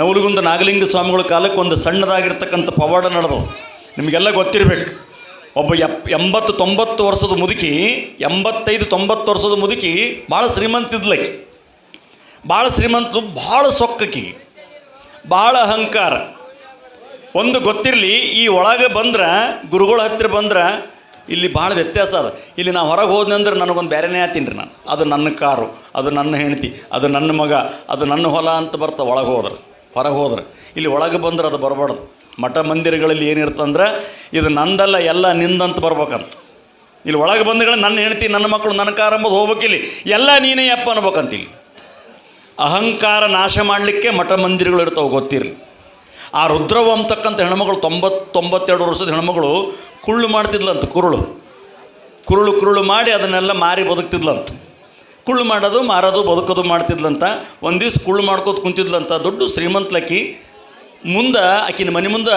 ನವಲಗುಂದ ನಾಗಲಿಂಗ ಸ್ವಾಮಿಗಳ ಕಾಲಕ್ಕೆ ಒಂದು ಸಣ್ಣದಾಗಿರ್ತಕ್ಕಂಥ ಪವಾಡ ನಡೆದು ನಿಮಗೆಲ್ಲ ಗೊತ್ತಿರಬೇಕು. ಒಬ್ಬ ಎಪ್, ಎಂಬತ್ತು ತೊಂಬತ್ತು ವರ್ಷದ ಮುದುಕಿ, ಎಂಬತ್ತೈದು ತೊಂಬತ್ತು ವರ್ಷದ ಮುದುಕಿ ಭಾಳ ಶ್ರೀಮಂತಿದ್ಲಕ್ಕಿ ಭಾಳ ಶ್ರೀಮಂತರು, ಭಾಳ ಸೊಕ್ಕಕಿ. ಭಾಳ ಅಹಂಕಾರ. ಒಂದು ಗೊತ್ತಿರಲಿ, ಈ ಒಳಗೆ ಬಂದ್ರೆ, ಗುರುಗಳ ಹತ್ತಿರ ಬಂದ್ರೆ, ಇಲ್ಲಿ ಭಾಳ ವ್ಯತ್ಯಾಸ ಅದ. ಇಲ್ಲಿ ನಾನು ಹೊರಗೆ ಹೋದ್ನೆ ಅಂದ್ರೆ ನನಗೊಂದು ಬೇರೆನೇ ಆತೀನಿ ರೀ ನಾನು. ಅದು ನನ್ನ ಕಾರು, ಅದು ನನ್ನ ಹೆಂಡತಿ, ಅದು ನನ್ನ ಮಗ, ಅದು ನನ್ನ ಹೊಲ ಅಂತ ಬರ್ತಾ ಒಳಗೆ ಹೋದ್ರೆ. ಹೊರಗೆ ಹೋದ್ರೆ. ಇಲ್ಲಿ ಒಳಗೆ ಬಂದ್ರೆ ಅದು ಬರಬಾರ್ದು. ಮಠ ಮಂದಿರಗಳಲ್ಲಿ ಏನಿರ್ತಂದ್ರೆ ಇದು ನಂದಲ್ಲ, ಎಲ್ಲ ನಿಂದಂತ ಬರ್ಬೇಕಂತ. ಇಲ್ಲಿ ಒಳಗೆ ಬಂದಗಳ ನನ್ನ ಹೆಂಡತಿ, ನನ್ನ ಮಕ್ಕಳು ನನ್ನ ಕಾರ್ ಅಂಬೋದು ಹೋಗ್ಬೇಕಿಲ್ಲಿ ಎಲ್ಲ ನೀನೇ ಅಪ್ಪ ಅನ್ಬೇಕಂತ ಇಲ್ಲಿ. ಅಹಂಕಾರ ನಾಶ ಮಾಡಲಿಕ್ಕೆ ಮಠ ಮಂದಿರಗಳು ಇರ್ತಾವೆ, ಗೊತ್ತಿರಲಿ. ಆ ರುದ್ರವ ಅಂತಕ್ಕಂಥ ಹೆಣ್ಮಗಳು ತೊಂಬತ್ತೊಂಬತ್ತೆರಡು ವರ್ಷದ ಹೆಣ್ಮಗಳು ಕುಳ್ಳು ಮಾಡ್ತಿದ್ಲಂತ, ಕುರುಳು. ಕುರುಳು ಕುರುಳು ಮಾಡಿ ಅದನ್ನೆಲ್ಲ ಮಾರಿ ಬದುಕ್ತಿದ್ಲಂತ. ಕುಳ್ಳು ಮಾಡೋದು, ಮಾರೋದು, ಬದುಕೋದು ಮಾಡ್ತಿದ್ಲಂತ, ಒಂದು ದಿವ್ಸ ಕುಳ್ಳು ಮಾಡ್ಕೋತ ಕುಂತಿದ್ಲಂತ ದೊಡ್ಡ ಶ್ರೀಮಂತ್ಲಕ್ಕಿ ಮುಂದೆ ಆಕಿನ ಮನೆ ಮುಂದೆ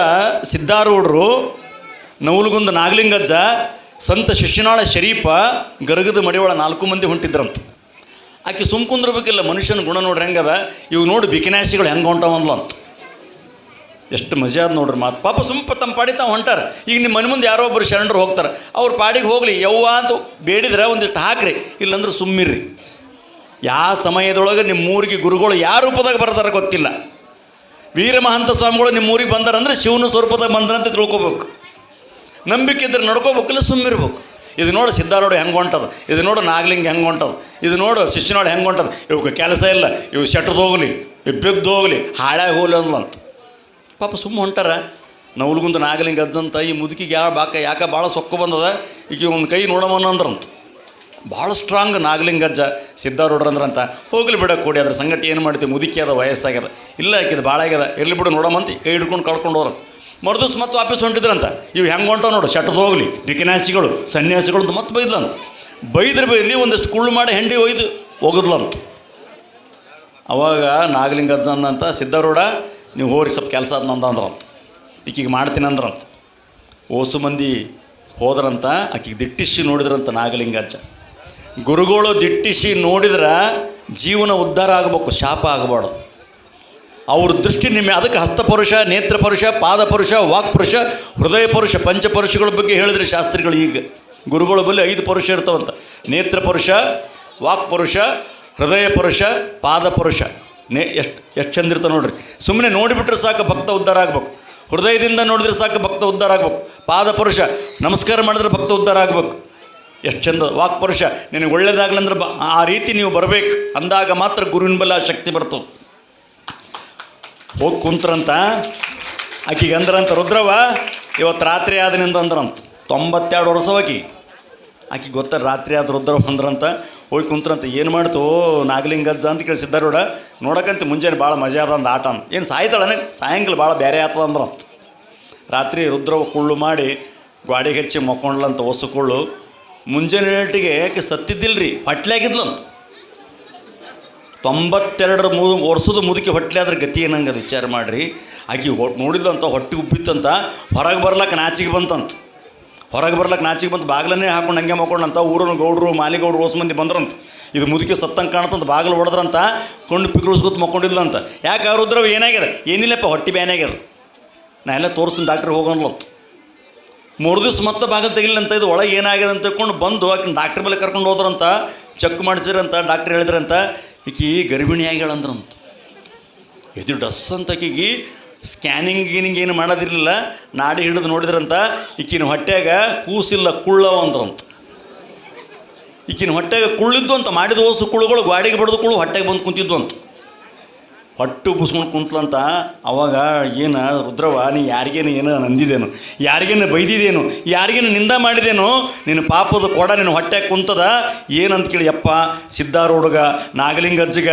ಸಿದ್ಧಾರೂಢರು ನವಲುಗುಂದ ನಾಗಲಿಂಗಜ್ಜ, ಸಂತ ಶಿಷ್ಯನಾಳ ಶರೀಫ ಗರಗದ ಮಡಿಯೊಳ ನಾಲ್ಕು ಮಂದಿ ಹೊಂಟಿದ್ರಂತ. ಆಕೆ ಸುಮ್ ಕುಂದ್ರಬೇಕಿಲ್ಲ, ಮನುಷ್ಯನ ಗುಣ ನೋಡ್ರಿ ಹೆಂಗದ, ಇವು ನೋಡಿ ಬಿಕಿನಾಸಿಗಳು ಹೆಂಗೆ ಹೊಂಟವಂದ್ಲ ಅಂತ ಎಷ್ಟು ಮಜಾ ಅದ ನೋಡ್ರಿ ಮಾತು. ಪಾಪ ಸುಂಪ ತಮ್ಮ ಪಾಡಿ ತಾವು ಹೊಂಟಾರ. ಈಗ ನಿಮ್ಮ ಮನೆ ಮುಂದೆ ಯಾರೋ ಒಬ್ಬರು ಶರಣರು ಹೋಗ್ತಾರೆ. ಅವ್ರ ಪಾಡಿಗೆ ಹೋಗಲಿ, ಯವ್ವ ಅಂತ ಬೇಡಿದ್ರೆ ಒಂದಿಷ್ಟು ಹಾಕ್ರಿ, ಇಲ್ಲಂದ್ರೆ ಸುಮ್ಮಿರ್ರಿ. ಯಾವ ಸಮಯದೊಳಗೆ ನಿಮ್ಮ ಊರಿಗೆ ಗುರುಗಳು ಯಾವ ರೂಪದಾಗ ಬರ್ತಾರೆ ಗೊತ್ತಿಲ್ಲ. ವೀರಮಹಂತ ಸ್ವಾಮಿಗಳು ನಿಮ್ಮ ಊರಿಗೆ ಬಂದಾರಂದ್ರೆ ಶಿವನ ಸ್ವರೂಪದಾಗ ಬಂದ್ರಂತ ತಿಳ್ಕೊಬೇಕು. ನಂಬಿಕೆ ಇದ್ರೆ ನಡ್ಕೋಬೇಕಿಲ್ಲ ಸುಮ್ಮಿರ್ಬೇಕು. ಇದು ನೋಡು ಸಿದ್ಧಾರೂಢ ಹೆಂಗೆ ಹೊಂಟದ, ಇದು ನೋಡು ನಾಗಲಿಂಗ ಹೆಂಗೆ ಹೊಂಟದ, ಇದು ನೋಡು ಶಿಷ್ಯನೋಡು ಹೆಂಗೆ ಹೊಂಟದ. ಇವಕ್ಕೆ ಕೆಲಸ ಇಲ್ಲ ಇವು ಶೆಟ್ಟದು ಹೋಗಲಿ ಇವು ಬಿದ್ದು ಹೋಗಲಿ ಹಾಳಾಗಿ ಹೋಗಲಿ ಅಂದ್ಲಂತ. ಪಾಪ ಸುಮ್ಮ ಹೊಂಟಾರ. ನವಲ್ಗುಂದ ನಾಗಲಿಂಗ ಅಜ್ಜಂತ ಈ ಮುದುಕಿಗೆ ಯಾವ ಬಾಕ ಯಾಕೆ ಭಾಳ ಸೊಕ್ಕು ಬಂದದ? ಈಕೆ ಒಂದು ಕೈ ನೋಡಮನ ಅಂದ್ರಂತ. ಭಾಳ ಸ್ಟ್ರಾಂಗ್ ನಾಗಲಿಂಗಜ್ಜ ಸಿದ್ಧಾರೂಢ್ರ ಅಂದ್ರಂತ. ಹೋಗ್ಲಿ ಬಿಡ ಕೂಡಿ, ಅದ್ರ ಸಂಗತಿ ಏನು ಮಾಡ್ತೀವಿ ಮುದುಕಿ ಅದ, ವಯಸ್ಸಾಗ್ಯದ. ಇಲ್ಲ ಆಕಿದ ಭಾಳ ಆಗ್ಯದ. ಇರ್ಲಿ ಬಿಡು ನೋಡಮಂತ ಕೈ ಹಿಡ್ಕೊಂಡು ಕಳ್ಕೊಂಡು ಹೋರ ಮರ್ದಿವ್ಸ ಮತ್ತೆ ವಾಪಸ್ ಹೊಂಟಿದ್ರಂತ. ಇವು ಹೆಂಗೆ ಹೊಂಟೋ ನೋಡು ಶಟ್ಟದ ಹೋಗ್ಲಿ. ಡಿಕಿನಾಸಿಗಳು ಸನ್ಯಾಸಿಗಳು ಅಂತ ಮತ್ತೆ ಬೈದ್ಲಂತ. ಬೈದ್ರೆ ಬೈದ್ಲಿ ಒಂದಷ್ಟು ಕುಳ್ಳು ಮಾಡಿ ಹೆಂಡಿ ಒಯ್ದು ಹೋಗದ್ಲಂತ ಅವಾಗ ನಾಗಲಿಂಗಜ್ಜ ಅಂದಂತ ಸಿದ್ಧಾರೂಢ ನೀವು ಹೋರಿ ಸ್ವಲ್ಪ ಕೆಲಸ ನಂದ ನಂದು ಅಂದ್ರಂತ. ಈಕಿಗೆ ಮಾಡ್ತೀನಿ ಅಂದ್ರಂತ. ಓಸು ಮಂದಿ ಹೋದ್ರಂತ, ಆಕಿಗೆ ದಿಟ್ಟಿಸಿ ನೋಡಿದ್ರಂತ ನಾಗಲಿಂಗಾಚ ಗುರುಗಳು ದಿಟ್ಟಿಸಿ ನೋಡಿದ್ರೆ ಜೀವನ ಉದ್ಧಾರ ಆಗಬೇಕು, ಶಾಪ ಆಗಬಾರ್ದು. ಅವ್ರ ದೃಷ್ಟಿ ನಿಮ್ಮ ಅದಕ್ಕೆ ಹಸ್ತಪುರುಷ ನೇತ್ರಪುರುಷ ಪಾದಪುರುಷ ವಾಕ್ಪುರುಷ ಹೃದಯ ಪುರುಷ ಪಂಚಪುರುಷಗಳ ಬಗ್ಗೆ ಹೇಳಿದ್ರೆ ಶಾಸ್ತ್ರಿಗಳು ಈಗ. ಗುರುಗಳ ಬಳಿ ಐದು ಪುರುಷ ಇರ್ತಾವಂತ. ನೇತ್ರಪುರುಷ ವಾಕ್ಪುರುಷ ಹೃದಯ ಪುರುಷ ಪಾದಪುರುಷ ನೇ, ಎಷ್ಟು ಎಷ್ಟು ಚಂದ ಇರ್ತಾವೆ ನೋಡ್ರಿ. ಸುಮ್ಮನೆ ನೋಡಿಬಿಟ್ರೆ ಸಾಕು ಭಕ್ತ ಉದ್ಧಾರ ಆಗ್ಬೇಕು. ಹೃದಯದಿಂದ ನೋಡಿದ್ರೆ ಸಾಕು ಭಕ್ತ ಉದ್ಧಾರ ಆಗ್ಬೇಕು. ಪಾದಪುರುಷ ನಮಸ್ಕಾರ ಮಾಡಿದ್ರೆ ಭಕ್ತ ಉದ್ಧಾರ ಆಗ್ಬೇಕು. ಎಷ್ಟು ಚಂದ ವಾಕ್ಪುರುಷ ನಿನಗೆ ಒಳ್ಳೇದಾಗ್ಲಂದ್ರೆ ಬ, ಆ ರೀತಿ ನೀವು ಬರಬೇಕು. ಅಂದಾಗ ಮಾತ್ರ ಗುರುವಿನ ಬಲ ಶಕ್ತಿ ಬರ್ತವೆ ಹೋಗಿ ಕುಂತ್ರಂತ. ಆಕಿಗೆ ಅಂದ್ರಂತ ರುದ್ರವ ಇವತ್ತು ರಾತ್ರಿ ಆದನಿಂದ ಅಂದ್ರಂತ. ತೊಂಬತ್ತೆರಡು ವರ್ಷ ಆಕಿ ಆಕಿ ಗೊತ್ತ, ರಾತ್ರಿ ಆದ ರುದ್ರವ ಅಂದ್ರಂತ. ಹೋಗಿ ಕುಂತ್ರಂತ, ಏನು ಮಾಡ್ತು? ನಾಗಲಿಂಗಜ್ಜ ಅಂತ ಕೇಳಿಸಿದ್ದಾರೋಡ ನೋಡಕ್ಕಂತ ಮುಂಜಾನೆ ಭಾಳ ಮಜಾ ಅದ ಅಂದ ಆಟ ಏನು ಸಾಯ್ತಾಳನೆ ಸಾಯಂಕಾಲ ಭಾಳ ಬೇರೆ ಆತದ ಅಂತ ರಾತ್ರಿ ರುದ್ರವ ಕುಳ್ಳು ಮಾಡಿ ಗಾಡಿಗೆ ಹಚ್ಚಿ ಮಕ್ಕೊಂಡ್ಲಂತ ಹೊಸ ಕುಳ್ಳು. ಮುಂಜಾನೆ ಏಟಿಗೆ ಆಕೆ ಸತ್ತಿದ್ದಿಲ್ರಿ ಹೊಟ್ಲಾಗಿದ್ಲಂತ ತೊಂಬತ್ತೆರಡರ ಮೂ ವರ್ಷದ ಮುದುಕಿ ಹೊಟ್ಲೆ ಅದ್ರ ಗತಿ ಏನಂಗೆ ಅದು ವಿಚಾರ ಮಾಡಿರಿ. ಆಕೆ ಹೊಟ್ಟು ನೋಡಿದ್ಲಂತ, ಹೊಟ್ಟೆ ಉಬ್ಬಿತ್ತಂತ, ಹೊರಗೆ ಬರ್ಲಕ್ಕ ನಾಚಿಗೆ ಬಂತಂತ. ಹೊರಗೆ ಬರ್ಲಕ್ಕೆ ನಾಚಿಗೆ ಬಂದು ಬಾಗಿಲನ್ನೇ ಹಾಕೊಂಡು ಹಂಗೆ ಮಕ್ಕೊಂಡಂತ ಊರನ್ನು ಗೌಡ್ರು, ಮಾಲಿಗೌಡರು ಹೊಸ ಮಂದಿ ಬಂದ್ರಂತ. ಇದು ಮುದುಕಿ ಸತ್ತಂಗೆ ಕಾಣ್ತಂತ ಬಾಗಿಲು ಹೊಡೆದ್ರಂತ ಕೊಂಡು ಪಿಕ್ಳಿಸ್ಕೊತ ಮಕ್ಕೊಂಡಿದ್ಲಂತ. ಯಾಕೆ ಅವ್ರ ಉದ್ರವ ಏನಾಗ್ಯದ ಏನಿಲ್ಲಪ್ಪ, ಹೊಟ್ಟೆ ಬ್ಯಾನೆ ಆಗ್ಯದ ನಾ ಎಲ್ಲ ತೋರಿಸ್ತೀನಿ ಡಾಕ್ಟ್ರ್ ಹೋಗೋನ್ಲಂತ ಮೂರು ದಿವ್ಸ ಮತ್ತೆ ಬಾಗಿಲು ತೆಗಿಲಿಲ್ಲ ಅಂತ ಇದು ಒಳಗೆ ಏನಾಗಿದೆ ಅಂತ ತಿಳ್ಕೊಂಡು ಬಂದು ಆಕಿನ ಡಾಕ್ಟ್ರ್ ಮೇಲೆ ಕರ್ಕೊಂಡು ಹೋದ್ರಂತ, ಚೆಕ್ ಮಾಡಿಸಿರಂತ ಡಾಕ್ಟ್ರ್ ಹೇಳಿದ್ರಂತ, ಈಕಿ ಗರ್ಭಿಣಿ ಆಗ್ಯಾಳಂದ್ರಂತ ಇದು ಡಸ್ ಅಂತ ಆಕಿಗೆ. ಸ್ಕ್ಯಾನಿಂಗ್ ಗೀನಿಂಗ್ ಏನು ಮಾಡೋದಿರಲಿಲ್ಲ, ನಾಡಿ ಹಿಡಿದು ನೋಡಿದ್ರಂತ, ಈಕಿನ ಹೊಟ್ಟೆಗ ಕೂಸಿಲ್ಲ ಕುಳ್ಳವ ಅಂದ್ರಂತ ಈಕಿನ ಹೊಟ್ಟೆಗೆ ಕುಳ್ಳಿದ್ದು ಅಂತ ಮಾಡಿದ ಹೋಸು ಕುಳುಗಳು ಗಾಡಿಗೆ ಬಡ್ದು ಕುಳು ಹೊಟ್ಟೆಗೆ ಬಂದು ಕುಂತಿದ್ವು ಅಂತ. ಹೊಟ್ಟು ಬುಸ್ಕೊಂಡು ಕುಂತ್ಲಂತ ಅವಾಗ ಏನು ರುದ್ರವ ನೀ ಯಾರಿಗೇನು ಏನು ನಂದಿದೇನು, ಯಾರಿಗೇನು ಬೈದಿದೇನು, ಯಾರಿಗೇನು ನಿಂದ ಮಾಡಿದೇನು, ನಿನ್ನ ಪಾಪದ ಕೊಡ ನಿನ್ನ ಹೊಟ್ಟೆ ಕುಂತದ, ಏನಂತ ಕೇಳಿ, ಯಪ್ಪ ಸಿದ್ಧಾರೂಢಗ ನಾಗಲಿಂಗಜ್ಜಗ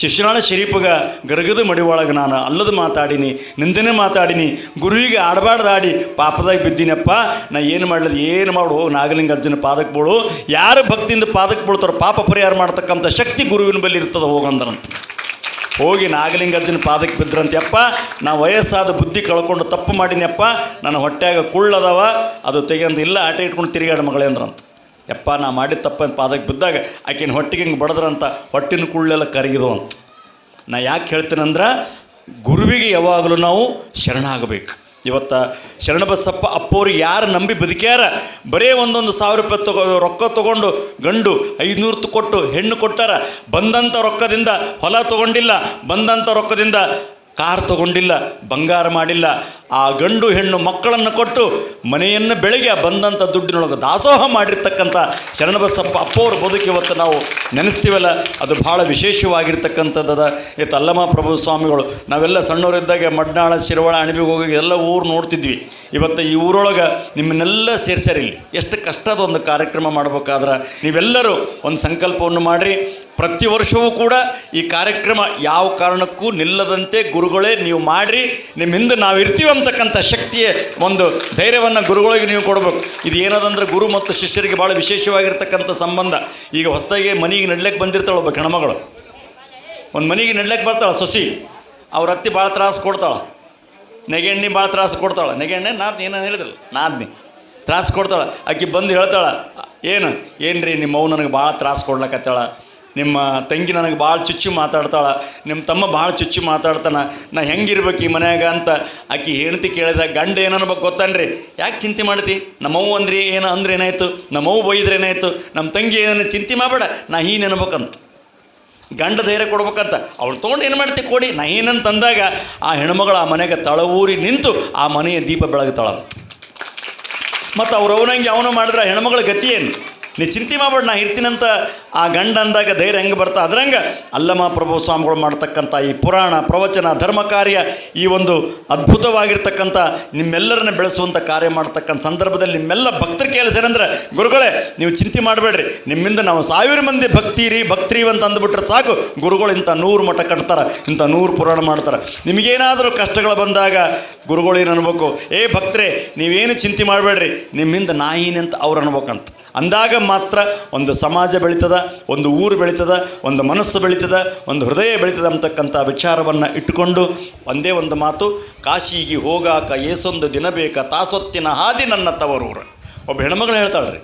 ಶಿಶುನಾಳ ಶರೀಫಗ ಗರಗದ ಮಡಿವೊಳಗೆ ನಾನು ಅಲ್ಲದ ಮಾತಾಡೀನಿ, ನಿಂದನೆ ಮಾತಾಡೀನಿ, ಗುರುವಿಗೆ ಆಡಬಾರ್ದಾಡಿ, ಪಾಪದಾಗ ಬಿದ್ದೀನಪ್ಪ, ನಾ ಏನು ಮಾಡ್ಲದು, ಏನು ಮಾಡು, ನಾಗಲಿಂಗಜ್ಜನ ಪಾದಕ್ಕೆ ಬೀಳು, ಯಾರು ಭಕ್ತಿಯಿಂದ ಪಾದಕ್ಕೆ ಬೀಳ್ತಾರೋ ಪಾಪ ಪರಿಹಾರ ಮಾಡ್ತಕ್ಕಂಥ ಶಕ್ತಿ ಗುರುವಿನ ಬಳಿ ಇರ್ತದೆ ಹೋಗಂದ್ರಂತ. ಹೋಗಿ ನಾಗಲಿಂಗಜ್ಜನ ಪಾದಕ್ಕೆ ಬಿದ್ರಂತೆಯಪ್ಪ ನಾ ವಯಸ್ಸಾದ ಬುದ್ಧಿ ಕಳ್ಕೊಂಡು ತಪ್ಪು ಮಾಡಿನಪ್ಪ ನನ್ನ ಹೊಟ್ಟೆಯಾಗ ಕುಳ್ಳದವ, ಅದು ತೆಗೆಂದು ಇಲ್ಲ, ಆಟ ಇಟ್ಕೊಂಡು ತಿರುಗಾಡ ಮಗಳೇ ಅಂದ್ರಂತ. ಯಪ್ಪ ನಾ ಮಾಡಿದ ತಪ್ಪ ಪಾದಕ್ಕೆ ಬಿದ್ದಾಗ ಆಕಿನ ಹೊಟ್ಟೆಗೆ ಹಿಂಗೆ ಬಡದ್ರಂತ, ಹೊಟ್ಟಿನ ಕುಳ್ಳೆಲ್ಲ ಕರಗಿದು ಅಂತ. ನಾ ಯಾಕೆ ಹೇಳ್ತೀನಂದ್ರೆ, ಗುರುವಿಗೆ ಯಾವಾಗಲೂ ನಾವು ಶರಣಾಗಬೇಕು. ಇವತ್ತು ಶರಣಬಸಪ್ಪ ಅಪ್ಪೋರು ಯಾರು ನಂಬಿ ಬದುಕ್ಯಾರ? ಬರೇ ಒಂದೊಂದು ಸಾವಿರ ರೂಪಾಯಿ ತಗೋ, ರೊಕ್ಕ ತೊಗೊಂಡು ಗಂಡು ಐದುನೂರು ಕೊಟ್ಟು ಹೆಣ್ಣು ಕೊಟ್ಟಾರ. ಬಂದಂಥ ರೊಕ್ಕದಿಂದ ಹೊಲ ತೊಗೊಂಡಿಲ್ಲ ಬಂದಂಥ ರೊಕ್ಕದಿಂದ ಕಾರ್ ತಗೊಂಡಿಲ್ಲ, ಬಂಗಾರ ಮಾಡಿಲ್ಲ. ಆ ಗಂಡು ಹೆಣ್ಣು ಮಕ್ಕಳನ್ನು ಕೊಟ್ಟು ಮನೆಯನ್ನು ಬೆಳಗ್ಗೆ ಬಂದಂಥ ದುಡ್ಡಿನೊಳಗೆ ದಾಸೋಹ ಮಾಡಿರ್ತಕ್ಕಂಥ ಶರಣಬಸಪ್ಪ ಅಪ್ಪವ್ರ ಬದುಕಿ ಇವತ್ತು ನಾವು ನೆನೆಸ್ತೀವಲ್ಲ. ಅದು ಭಾಳ ವಿಶೇಷವಾಗಿರ್ತಕ್ಕಂಥದ್ದದ. ಇವತ್ತು ಅಲ್ಲಮ ಪ್ರಭು ಸ್ವಾಮಿಗಳು, ನಾವೆಲ್ಲ ಸಣ್ಣವರಿದ್ದಾಗ ಮಡ್ನಾಳ, ಶಿರವಾಳ, ಅಣಬಿಗೆ ಹೋಗಿ ಎಲ್ಲ ಊರು ನೋಡ್ತಿದ್ವಿ. ಇವತ್ತು ಈ ಊರೊಳಗೆ ನಿಮ್ಮನ್ನೆಲ್ಲ ಇಲ್ಲಿ. ಎಷ್ಟು ಕಷ್ಟದ ಒಂದು ಕಾರ್ಯಕ್ರಮ ಮಾಡ್ಬೇಕಾದ್ರೆ ನೀವೆಲ್ಲರೂ ಒಂದು ಸಂಕಲ್ಪವನ್ನು ಮಾಡಿರಿ. ಪ್ರತಿ ವರ್ಷವೂ ಕೂಡ ಈ ಕಾರ್ಯಕ್ರಮ ಯಾವ ಕಾರಣಕ್ಕೂ ನಿಲ್ಲದಂತೆ ಗುರುಗಳೇ ನೀವು ಮಾಡಿರಿ. ನಿಮ್ಮ ಹಿಂದೆ ನಾವು ಇರ್ತೀವಿ ಅಂತಕ್ಕಂಥ ಶಕ್ತಿಯ ಒಂದು ಧೈರ್ಯವನ್ನು ಗುರುಗಳಿಗೆ ನೀವು ಕೊಡಬೇಕು. ಇದು ಏನದಂದ್ರೆ ಗುರು ಮತ್ತು ಶಿಷ್ಯರಿಗೆ ಭಾಳ ವಿಶೇಷವಾಗಿರ್ತಕ್ಕಂಥ ಸಂಬಂಧ. ಈಗ ಹೊಸದಾಗಿ ಮನೆಗೆ ನಡ್ಲಿಕ್ಕೆ ಬಂದಿರ್ತಾಳೆ ಒಬ್ಬ ಹೆಣ್ಮಗಳು. ಒಂದು ಮನೆಗೆ ನಡ್ಲಿಕ್ಕೆ ಬರ್ತಾಳೆ ಸೊಸಿ. ಅವ್ರ ಅತ್ತಿ ಭಾಳ ತ್ರಾಸು ಕೊಡ್ತಾಳೆ. ನೆಗೆಣ್ಣೆ ಭಾಳ ತ್ರಾಸು ಕೊಡ್ತಾಳೆ. ನೆಗೆಣ್ಣೆ ನಾದ್ನಿ, ಏನೋ ಹೇಳಿದ್ರಲ್ಲ? ನಾದ್ನಿ. ತ್ರಾಸು ಕೊಡ್ತಾಳೆ. ಅಕ್ಕಿ ಬಂದು ಹೇಳ್ತಾಳೆ, ಏನು ಏನು ರೀ ನಿಮ್ಮ ಅವು ನನಗೆ ಭಾಳ ತ್ರಾಸು ಕೊಡ್ಲಕತ್ತಾಳ? ನಿಮ್ಮ ತಂಗಿ ನನಗೆ ಭಾಳ ಚುಚ್ಚಿ ಮಾತಾಡ್ತಾಳೆ, ನಿಮ್ಮ ತಮ್ಮ ಭಾಳ ಚುಚ್ಚಿ ಮಾತಾಡ್ತಾನೆ, ನಾ ಹೆಂಗಿರ್ಬೇಕು ಈ ಮನ್ಯಾಗ ಅಂತ ಆಕಿ ಹೆಂಡತಿ ಕೇಳಿದ, ಗಂಡ ಏನನ್ಬೇಕು ಗೊತ್ತನ್ರಿ? ಯಾಕೆ ಚಿಂತೆ ಮಾಡ್ತಿ ನಮ್ಮವ್ವ ಅಂದ್ರಿ, ಏನು ಅಂದ್ರೆ ಏನಾಯ್ತು? ನಮ್ಮವ್ವ ಬೈದ್ರೆ ಏನಾಯ್ತು? ನಮ್ಮ ತಂಗಿ ಏನೇನು ಚಿಂತೆ ಮಾಡಬೇಡ, ನಾ ಹೀ ನೆನಬೇಕಂತ ಗಂಡ ಧೈರ್ಯ ಕೊಡ್ಬೇಕಂತ. ಅವ್ಳು ತೊಗೊಂಡು ಏನು ಮಾಡ್ತಿ ಕೊಡಿ? ನಾ ಏನಂತ ಅಂದಾಗ ಆ ಹೆಣ್ಮಗಳು ಆ ಮನೆಗೆ ತಳವೂರಿ ನಿಂತು ಆ ಮನೆಯ ದೀಪ ಬೆಳಗುತ್ತಾಳ ಮತ್ತು ಅವ್ರು ಅವನಂಗೆ ಅವನು ಮಾಡಿದ್ರೆ ಹೆಣ್ಮಗಳ ಗತಿ ಏನು? ನೀ ಚಿಂತೆ ಮಾಡಬೇಡ, ನಾ ಇರ್ತೀನಂತ ಆ ಗಂಡ ಅಂದಾಗ ಧೈರ್ಯ ಹೆಂಗೆ ಬರ್ತಾ? ಅದ್ರಂಗೆ ಅಲ್ಲಮ ಪ್ರಭು ಸ್ವಾಮಿಗಳು ಮಾಡ್ತಕ್ಕಂಥ ಈ ಪುರಾಣ, ಪ್ರವಚನ, ಧರ್ಮ ಕಾರ್ಯ ಈ ಒಂದು ಅದ್ಭುತವಾಗಿರ್ತಕ್ಕಂಥ ನಿಮ್ಮೆಲ್ಲರನ್ನ ಬೆಳೆಸುವಂಥ ಕಾರ್ಯ ಮಾಡ್ತಕ್ಕಂಥ ಸಂದರ್ಭದಲ್ಲಿ ನಿಮ್ಮೆಲ್ಲ ಭಕ್ತರ ಕೆಲಸ ಗುರುಗಳೇ, ನೀವು ಚಿಂತೆ ಮಾಡಬೇಡ್ರಿ. ನಿಮ್ಮಿಂದ ನಾವು ಸಾವಿರ ಮಂದಿ ಭಕ್ತಿರಿ ಭಕ್ತಿ ಅಂತ ಅಂದ್ಬಿಟ್ರೆ ಸಾಕು. ಗುರುಗಳು ಇಂಥ ನೂರು ಮಠ ಕಟ್ತಾರೆ, ಇಂಥ ನೂರು ಪುರಾಣ ಮಾಡ್ತಾರೆ. ನಿಮಗೇನಾದರೂ ಕಷ್ಟಗಳು ಬಂದಾಗ ಗುರುಗಳು ಏನು ಅನ್ಬೇಕು? ಏ ಭಕ್ತರೇ, ನೀವೇನು ಚಿಂತೆ ಮಾಡಬೇಡ್ರಿ. ನಿಮ್ಮಿಂದ ನಾಯಿನಿ ಅಂತ ಅವ್ರು ಅನ್ಬೇಕಂತ. ಅಂದಾಗ ಮಾತ್ರ ಒಂದು ಸಮಾಜ ಬೆಳೀತದ ಒಂದು ಊರು ಬೆಳೀತದ, ಒಂದು ಮನಸ್ಸು ಬೆಳೀತದ, ಒಂದು ಹೃದಯ ಬೆಳೀತದ ಅಂತಕ್ಕಂಥ ವಿಚಾರವನ್ನು ಇಟ್ಟುಕೊಂಡು ಒಂದೇ ಒಂದು ಮಾತು, ಕಾಶಿಗೆ ಹೋಗಾಕ ಏಸೊಂದು ದಿನ ಬೇಕ, ತಾಸೊತ್ತಿನ ಹಾದಿ ನನ್ನ ತವರೂರು. ಒಬ್ಬ ಹೆಣ್ಮಗಳು ಹೇಳ್ತಾಳೆ ರೀ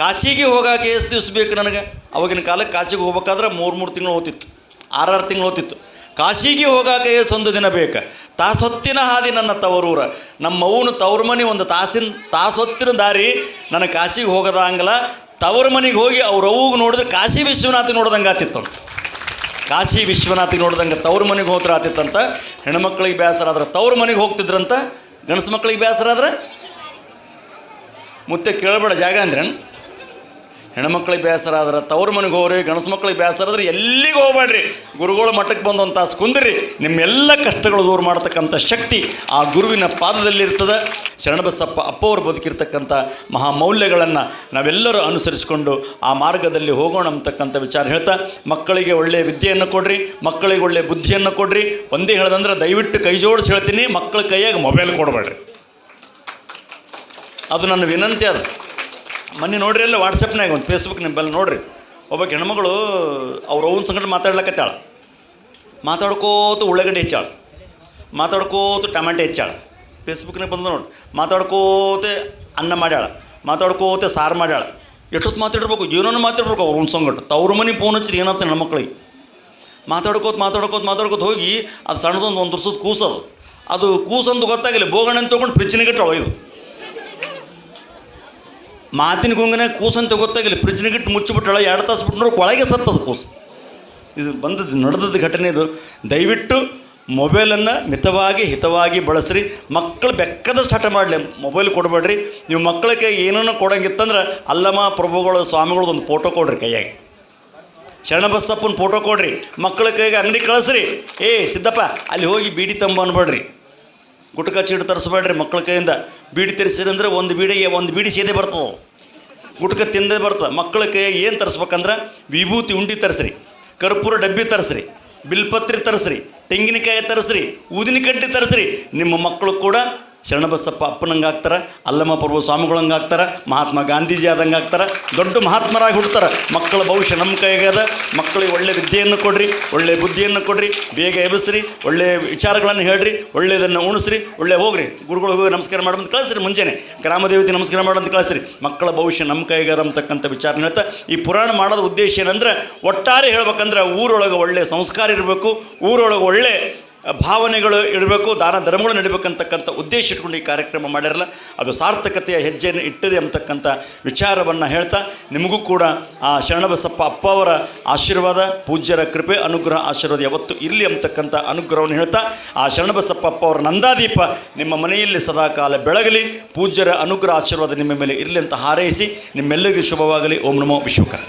ಕಾಶಿಗೆ ಹೋಗಾಕ ಎಷ್ಟು ದಿವ್ಸ ಬೇಕು ನನಗೆ? ಅವಾಗಿನ ಕಾಲಕ್ಕೆ ಕಾಶಿಗೆ ಹೋಗ್ಬೇಕಾದ್ರೆ ಮೂರು ಮೂರು ತಿಂಗಳು ಓದಿತ್ತು ಆರಾರು ತಿಂಗಳು ಓದಿತ್ತು ಕಾಶಿಗೆ ಹೋಗಾಕ ಒಂದು ದಿನ ಬೇಕು, ತಾಸೊತ್ತಿನ ಹಾದಿ ನನ್ನ ತವರೂರ. ನಮ್ಮ ಅವನು ತವ್ರ ಮನೆ ಒಂದು ತಾಸಿನ, ತಾಸೊತ್ತಿನ ದಾರಿ ನನಗೆ ಕಾಶಿಗೆ ಹೋಗೋದಂಗಲ್ಲ ತವ್ರ ಮನೆಗೆ ಹೋಗಿ ಅವ್ರ ನೋಡಿದ್ರೆ ಕಾಶಿ ವಿಶ್ವನಾಥ ನೋಡ್ದಂಗೆ ಆತಿತ್ತಂತ ಕಾಶಿ ವಿಶ್ವನಾಥಿಗೆ ನೋಡ್ದಂಗೆ ತವ್ರ ಮನೆಗೆ ಹೋದ್ರೆ ಆತಿತ್ತಂತ. ಹೆಣ್ಮಕ್ಳಿಗೆ ಬೇಸರ ಆದ್ರೆ ತವ್ರ ಮನೆಗೆ ಹೋಗ್ತಿದ್ರಂತ. ಗಂಡಸು ಮಕ್ಳಿಗೆ ಬೇಸರ ಆದ್ರೆ ಮುತ್ತೆ ಕೇಳಬೇಡ ಜಾಗ ಅಂದ್ರೆ ಹೆಣ್ಮಕ್ಳಿಗೆ ಬೇಸರ ಆದ್ರೆ ತವ್ರ ಮನೆಗೆ ಹೋಗ್ರಿ ಗಣಸು ಮಕ್ಳಿಗೆ ಬೇಸರ ಆದ್ರೆ ಎಲ್ಲಿಗೆ ಹೋಗ್ಬೇಡ್ರಿ? ಗುರುಗಳ ಮಠಕ್ಕೆ ಬಂದು ಒಂದು ತಾಸು ಕುಂದ್ರಿ ನಿಮ್ಮೆಲ್ಲ ಕಷ್ಟಗಳು ದೂರ ಮಾಡ್ತಕ್ಕಂಥ ಶಕ್ತಿ ಆ ಗುರುವಿನ ಪಾದದಲ್ಲಿರ್ತದೆ ಶರಣಬಸಪ್ಪ ಅಪ್ಪವರು ಬದುಕಿರ್ತಕ್ಕಂಥ ಮಹಾಮೌಲ್ಯಗಳನ್ನು ನಾವೆಲ್ಲರೂ ಅನುಸರಿಸಿಕೊಂಡು ಆ ಮಾರ್ಗದಲ್ಲಿ ಹೋಗೋಣ ಅಂತಕ್ಕಂಥ ವಿಚಾರ ಹೇಳ್ತಾ, ಮಕ್ಕಳಿಗೆ ಒಳ್ಳೆಯ ವಿದ್ಯೆಯನ್ನು ಕೊಡ್ರಿ, ಮಕ್ಕಳಿಗೆ ಒಳ್ಳೆಯ ಬುದ್ಧಿಯನ್ನು ಕೊಡ್ರಿ. ಒಂದೇ ಹೇಳ್ದಂದ್ರೆ ದಯವಿಟ್ಟು ಕೈ ಜೋಡಿಸಿ ಹೇಳ್ತೀನಿ, ಮಕ್ಕಳ ಕೈಯಾಗ ಮೊಬೈಲ್ ಕೊಡಬೇಡ್ರಿ. ಅದು ನನ್ನ ವಿನಂತಿ ಅದು. ಮೊನ್ನೆ ನೋಡ್ರಿ ಎಲ್ಲ ವಾಟ್ಸಪ್ನಾಗ ಒಂದು ಫೇಸ್ಬುಕ್ ನಿಂಬಲ್ಲಿ ನೋಡ್ರಿ. ಒಬ್ಬ ಹೆಣ್ಮಗಳು ಅವ್ರ ಅವ್ನ ಸಂಗಡ ಮಾತಾಡ್ಲಕತ್ತಾಳ. ಮಾತಾಡ್ಕೋತ ಉಳ್ಳಾಗಡ್ಡೆ ಹೆಚ್ಚಾಳ. ಮಾತಾಡ್ಕೋತ ಟಮಾಟೆ ಹೆಚ್ಚಾಳ. ಫೇಸ್ಬುಕ್ನಾಗ ಬಂದು ನೋಡಿ ಮಾತಾಡ್ಕೋತೆ ಅನ್ನ ಮಾಡ್ಯಾಳ. ಮಾತಾಡ್ಕೋತೆ ಸಾರು ಮಾಡ್ಯಾಳ. ಎಷ್ಟೊತ್ತು ಮಾತಾಡಿರ್ಬೇಕು ಏನೋ ಮಾತಾಡ್ಬೇಕು ಅವ್ರ ಅವ್ನ ಸಂಗಟ ತವ್ರ ಮನೆ ಫೋನ್ ಹಚ್ಚಿರಿ ಏನಂತ ಹೆಣ್ಮಕ್ಳಿಗೆ ಮಾತಾಡ್ಕೋತ ಮಾತಾಡ್ಕೋತ ಮಾತಾಡ್ಕೋತ ಹೋಗಿ ಅದು ಸಣ್ಣದೊಂದು ಒಂದು ವರ್ಷದ ಕೂಸದು. ಅದು ಕೂಸಂದು ಗೊತ್ತಾಗಿಲ್ಲ. ಬೋಗಣ್ಣ ತೊಗೊಂಡು ಫ್ರಿಜ್ಜಿನ ಇಟ್ಟು ಒಯ್ದು. ಮಾತಿನ ಗುಂಗನ ಕೂಸಂತ ಗೊತ್ತಾಗಿಲ್ಲ. ಫ್ರಿಜ್ನಿಗಿಟ್ಟು ಮುಚ್ಚಿಬಿಟ್ಟಳ ಎರಡು ತಾಸು ಬಿಟ್ಟು ಒಳಗೆ ಸತ್ತದ ಕೂಸು. ಇದು ಬಂದದ್ದು, ನಡೆದದ್ದು ಘಟನೆ ಇದು. ದಯವಿಟ್ಟು ಮೊಬೈಲನ್ನು ಮಿತವಾಗಿ, ಹಿತವಾಗಿ ಬಳಸ್ರಿ. ಮಕ್ಕಳು ಬೆಕ್ಕದಷ್ಟು ಹಠ ಮಾಡಲಿ. ಮೊಬೈಲ್ ಕೊಡಬೇಡ್ರಿ. ನೀವು ಮಕ್ಕಳಿಗೆ ಏನನ್ನ ಕೊಡೋಂಗಿತ್ತಂದ್ರೆ ಅಲ್ಲಮ್ಮ, ಪ್ರಭುಗಳು, ಸ್ವಾಮಿಗಳದ್ದು ಒಂದು ಫೋಟೋ ಕೊಡ್ರಿ ಕೈಯಾಗಿ. ಶರಣಬಸಪ್ಪನ ಫೋಟೋ ಕೊಡ್ರಿ. ಮಕ್ಕಳ ಕೈಗೆ ಅಂಗಡಿ ಕಳಿಸ್ರಿ. ಏ, ಸಿದ್ದಪ್ಪ, ಅಲ್ಲಿ ಹೋಗಿ ಬೀಡಿ ತಂಬ ಅನ್ಬೇಡ್ರಿ. ಗುಟ್ಕ ಚೀಟ್ ತರಿಸ್ಬೇಡ್ರಿ ಮಕ್ಕಳ ಕೈಯಿಂದ. ಬೀಡಿ ತರಿಸಿರಿ ಅಂದರೆ ಒಂದು ಬೀಡಿಗೆ ಒಂದು ಬೀಡಿ ಸೇದೆ ಬರ್ತದೆ. ಗುಟ್ಕ ತಿಂದೇ ಬರ್ತದೆ. ಮಕ್ಕಳ ಏನು ತರಿಸ್ಬೇಕಂದ್ರೆ ವಿಭೂತಿ ಉಂಡಿ ತರಿಸ್ರಿ, ಕರ್ಪೂರ ಡಬ್ಬಿ ತರಿಸ್ರಿ, ಬಿಲ್ಪತ್ರಿ ತರಿಸ್ರಿ, ತೆಂಗಿನಕಾಯಿ ತರಿಸ್ರಿ ಊದಿನ ಕಡ್ಡಿ ತರಿಸ್ರಿ, ನಿಮ್ಮ ಮಕ್ಕಳು ಕೂಡ ಶರಣಬಸಪ್ಪ ಅಪ್ಪನಂಗೆ ಆಗ್ತಾರೆ ಅಲ್ಲಮ್ಮ ಪ್ರಭು ಸ್ವಾಮಿಗಳಂಗೆ ಆಗ್ತಾರೆ ಮಹಾತ್ಮ ಗಾಂಧೀಜಿ ಆದಂಗೆ ಆಗ್ತಾರೆ ದೊಡ್ಡ ಮಹಾತ್ಮರಾಗಿ ಹುಡ್ತಾರೆ ಮಕ್ಕಳ ಭವಿಷ್ಯ ನಮ್ಮ ಕೈಗಾದ ಮಕ್ಕಳಿಗೆ ಒಳ್ಳೆ ವಿದ್ಯೆಯನ್ನು ಕೊಡ್ರಿ, ಒಳ್ಳೆ ಬುದ್ಧಿಯನ್ನು ಕೊಡ್ರಿ, ಬೇಗ ಎಬ್ಬಿಸ್ರಿ, ಒಳ್ಳೆ ವಿಚಾರಗಳನ್ನು ಹೇಳ್ರಿ, ಒಳ್ಳೆಯದನ್ನು ಉಣಿಸ್ರಿ, ಒಳ್ಳೆ ಹೋಗ್ರಿ. ಗುರುಗಳು ಹೋಗಿ ನಮಸ್ಕಾರ ಮಾಡಂತ ಕಳಿಸ್ರಿ ಮುಂಜಾನೆ. ಗ್ರಾಮದೇವತೆ ನಮಸ್ಕಾರ ಮಾಡಂತ ಕಳಿಸ್ರಿ. ಮಕ್ಕಳ ಭವಿಷ್ಯ ನಮ್ಮ ಕೈಗಾದ ಅಂತಕ್ಕಂಥ ವಿಚಾರ ಹೇಳ್ತಾ, ಈ ಪುರಾಣ ಮಾಡೋದ ಉದ್ದೇಶ ಏನಂದ್ರೆ, ಒಟ್ಟಾರೆ ಹೇಳ್ಬೇಕಂದ್ರೆ ಊರೊಳಗೆ ಒಳ್ಳೆ ಸಂಸ್ಕಾರ ಇರಬೇಕು, ಊರೊಳಗೆ ಒಳ್ಳೆ ಭಾವನೆಗಳು ಇಡಬೇಕು ದಾನ ಧರ್ಮಗಳು ನಡಿಬೇಕಂತಕ್ಕಂಥ ಉದ್ದೇಶ ಇಟ್ಕೊಂಡು ಈ ಕಾರ್ಯಕ್ರಮ ಮಾಡಿರಲ್ಲ, ಅದು ಸಾರ್ಥಕತೆಯ ಹೆಜ್ಜೆಯನ್ನು ಇಟ್ಟಿದೆ ಅಂತಕ್ಕಂಥ ವಿಚಾರವನ್ನು ಹೇಳ್ತಾ, ನಿಮಗೂ ಕೂಡ ಆ ಶರಣಬಸಪ್ಪ ಅಪ್ಪ ಅವರ ಆಶೀರ್ವಾದ, ಪೂಜ್ಯರ ಕೃಪೆ, ಅನುಗ್ರಹ ಆಶೀರ್ವಾದ ಯಾವತ್ತು ಇರಲಿ ಅಂತಕ್ಕಂಥ ಅನುಗ್ರಹವನ್ನು ಹೇಳ್ತಾ, ಆ ಶರಣಬಸಪ್ಪ ಅಪ್ಪ ಅವರ ನಂದಾದೀಪ ನಿಮ್ಮ ಮನೆಯಲ್ಲಿ ಸದಾಕಾಲ ಬೆಳಗಲಿ, ಪೂಜ್ಯರ ಅನುಗ್ರಹ ಆಶೀರ್ವಾದ ನಿಮ್ಮ ಮೇಲೆ ಇರಲಿ ಅಂತ ಹಾರೈಸಿ, ನಿಮ್ಮೆಲ್ಲರಿಗೂ ಶುಭವಾಗಲಿ, ಓಂ ನಮೋ ವಿಶ್ವಕರ್